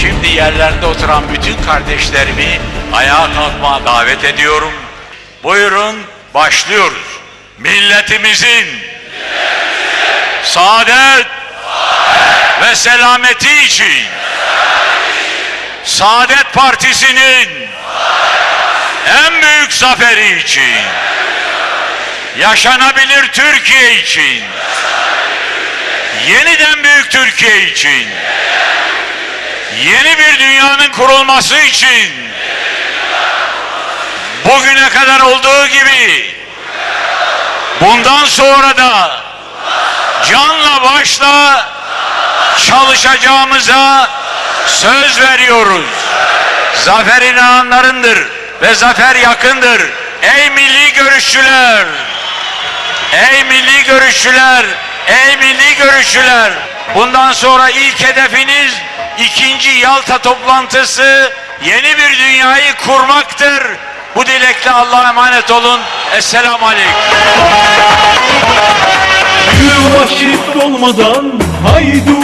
Şimdi yerlerinde oturan bütün kardeşlerimi ayağa kalkmaya davet ediyorum. Buyurun başlıyoruz. Milletimizin saadet ve selameti için Saadet Partisi'nin en büyük zaferi için yaşanabilir Türkiye için yeniden büyük Türkiye için yeni bir dünyanın kurulması için bugüne kadar olduğu gibi bundan sonra da canla başla çalışacağımıza söz veriyoruz. Zafer inananlarındır ve zafer yakındır. Ey milli görüşçüler! Ey milli görüşçüler! Ey milli görüşçüler! Bundan sonra ilk hedefiniz ikinci Yalta toplantısı yeni bir dünyayı kurmaktır. Bu dilekle Allah'a emanet olun. Esselamu Aleyküm. Gül vakit olmadan haydi